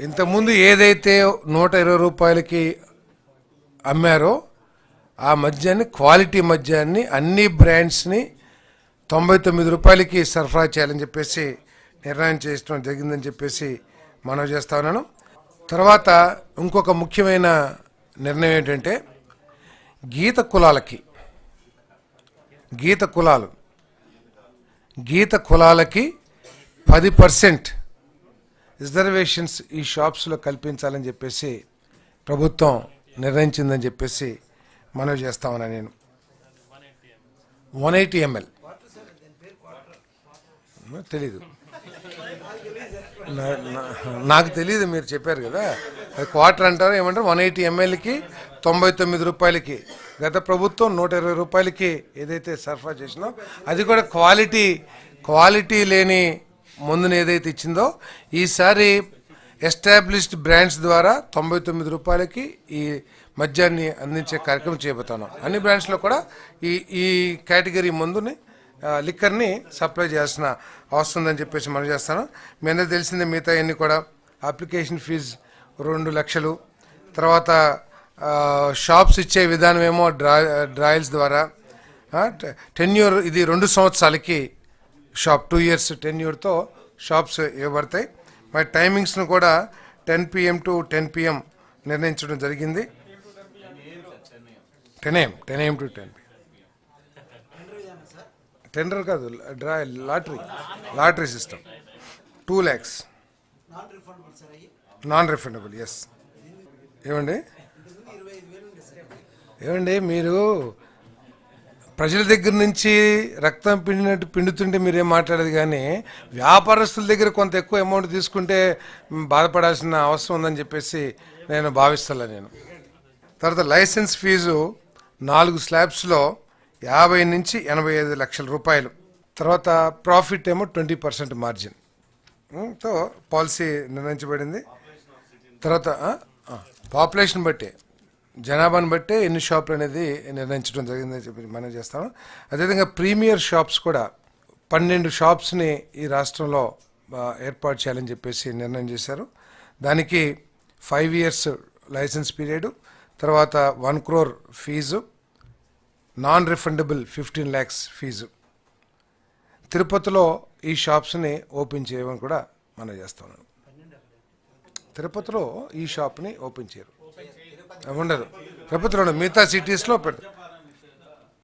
ఇంతకుముందు ఏదైతే నూట ఇరవై రూపాయలకి అమ్మారో ఆ మద్యాన్ని క్వాలిటీ మద్యాన్ని అన్ని బ్రాండ్స్ని తొంభై తొమ్మిది రూపాయలకి సరఫరా చేయాలని చెప్పేసి నిర్ణయం చేయడం జరిగిందని చెప్పేసి మనవి చేస్తా ఉన్నాను. తర్వాత ఇంకొక ముఖ్యమైన నిర్ణయం ఏంటంటే గీత కులాలకి గీత కులాలు గీత కులాలకి పది పర్సెంట్ రిజర్వేషన్స్ ఈ షాప్స్లో కల్పించాలని చెప్పేసి ప్రభుత్వం నిర్ణయించిందని చెప్పేసి మనవి చేస్తా ఉన్నా నేను. వన్ ఎయిటీ ఎంఎల్ తెలీదు. నా- నాకు తెలియదు మీరు చెప్పారు కదా. అది క్వార్టర్ అంటారు ఏమంటారు? వన్ ఎయిటీ ఎంఎల్కి తొంభై తొమ్మిది రూపాయలకి. గత ప్రభుత్వం నూట ఇరవై రూపాయలకి ఏదైతే సరఫరా చేసినా అది కూడా క్వాలిటీ క్వాలిటీ లేని మందుని ఏదైతే ఇచ్చిందో ఈసారి ఎస్టాబ్లిష్డ్ బ్రాండ్స్ ద్వారా తొంభై తొమ్మిది రూపాయలకి ఈ మద్యాన్ని అందించే కార్యక్రమం చేయబోతున్నాం. అన్ని బ్రాండ్స్లో కూడా ఈ ఈ కేటగిరీ మందుని లిక్కర్ని సప్లై చేయాల్సిన అవసరం ఉందని చెప్పేసి మనం చేస్తాను. మీ అందరూ తెలిసిందే మిగతా అన్ని కూడా అప్లికేషన్ ఫీజు రెండు లక్షలు. తర్వాత షాప్స్ ఇచ్చే విధానం ఏమో డ్రా డ్రాయల్స్ ద్వారా టెన్యూర్ ఇది రెండు సంవత్సరాలకి షాప్ టూ ఇయర్స్ టెన్యూర్తో షాప్స్ ఇవ్వబడతాయి. మరి టైమింగ్స్ను కూడా ten PM to ten PM నిర్ణయించడం జరిగింది. Ten AM ten AM to ten PM. Tender కాదు draw lottery lottery system. Two lakhs. Non refundable yes ఏమండి? ఏమండి మీరు ప్రజల దగ్గర నుంచి రక్తం పిండినట్టు పిండుతుంటే మీరేం మాట్లాడేది కానీ వ్యాపారస్తుల దగ్గర కొంత ఎక్కువ అమౌంట్ తీసుకుంటే బాధపడాల్సిన అవసరం ఉందని చెప్పేసి నేను భావిస్తాను నేను. తర్వాత లైసెన్స్ ఫీజు నాలుగు స్లాబ్స్లో యాభై నుంచి ఎనభై ఐదు లక్షల రూపాయలు. తర్వాత ప్రాఫిట్ ఏమో ట్వంటీ పర్సెంట్ మార్జిన్. తో పాలసీ నిర్ణయించబడింది. తర్వాత పాపులేషన్ బట్టి. జనాభాను బట్టే ఎన్ని షాపులు అనేది నిర్ణయించడం జరిగిందని చెప్పి మనం చేస్తాము. అదేవిధంగా ప్రీమియర్ షాప్స్ కూడా పన్నెండు షాప్స్ని ఈ రాష్ట్రంలో ఏర్పాటు చేయాలని చెప్పేసి నిర్ణయం చేశారు. దానికి ఫైవ్ ఇయర్స్ లైసెన్స్ పీరియడ్ తర్వాత one crore fee non refundable fifteen lakhs fee. తిరుపతిలో ఈ షాప్స్ని ఓపెన్ చేయమని కూడా మనం చేస్తున్నాం తిరుపతిలో ఈ షాప్ని ఓపెన్ చేయరు. ఉండదు తిరుపతిలో మిగతా సిటీస్లో పెడతారు.